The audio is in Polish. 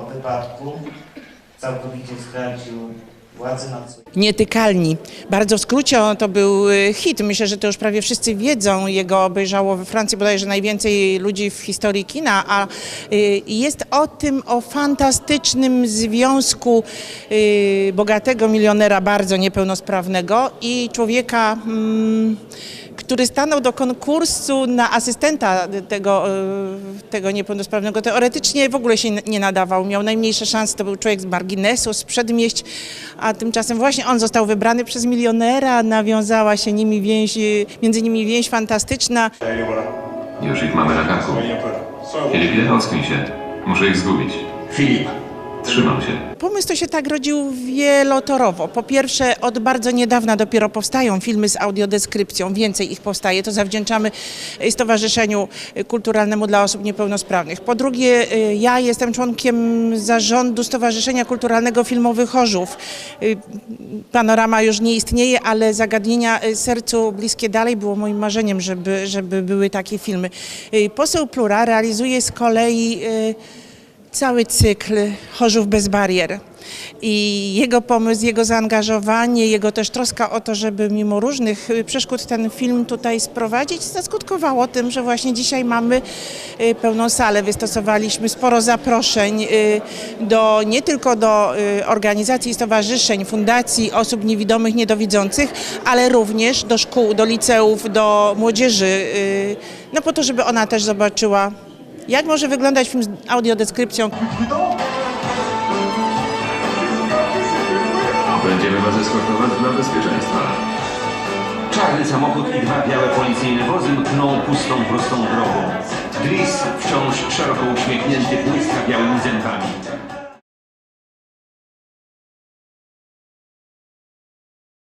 po wypadku całkowicie stracił władzę nad swoim Nietykalni. Bardzo w skrócie to był y, hit. Myślę, że to już prawie wszyscy wiedzą. Jego obejrzało we Francji bodajże najwięcej ludzi w historii kina, a y, jest o tym, o fantastycznym związku y, bogatego milionera, bardzo niepełnosprawnego i człowieka, mm, który stanął do konkursu na asystenta tego, y, tego niepełnosprawnego. Teoretycznie w ogóle się nie nadawał, miał najmniejsze szanse, to był człowiek z marginesu, z przedmieść, a tymczasem właśnie on został wybrany przez milionera, nawiązała się nimi więź, między nimi więź fantastyczna. Już ich mamy na karku. Filipie, ocknij się. Muszę ich zgubić. Filip. Trzymam się. Pomysł to się tak rodził wielotorowo. Po pierwsze, od bardzo niedawna dopiero powstają filmy z audiodeskrypcją, więcej ich powstaje. To zawdzięczamy y, Stowarzyszeniu Kulturalnemu dla Osób Niepełnosprawnych. Po drugie, y, ja jestem członkiem zarządu Stowarzyszenia Kulturalnego Filmowych Chorzów. Y, Panorama już nie istnieje, ale zagadnienia sercu bliskie dalej było moim marzeniem, żeby, żeby były takie filmy. Poseł Plura realizuje z kolei cały cykl Chorzów bez barier. I jego pomysł, jego zaangażowanie, jego też troska o to, żeby mimo różnych y, przeszkód ten film tutaj sprowadzić, zaskutkowało tym, że właśnie dzisiaj mamy y, pełną salę. Wystosowaliśmy sporo zaproszeń y, do, nie tylko do organizacji, stowarzyszeń, fundacji osób niewidomych, niedowidzących, ale również do szkół, do liceów, do młodzieży, no po to, żeby ona też zobaczyła, jak może wyglądać film z audiodeskrypcją. Będziemy was eskortować dla bezpieczeństwa. Czarny samochód i dwa białe policyjne wozy mkną pustą, prostą drogą. Gris wciąż szeroko uśmiechnięty błyska białymi zębami.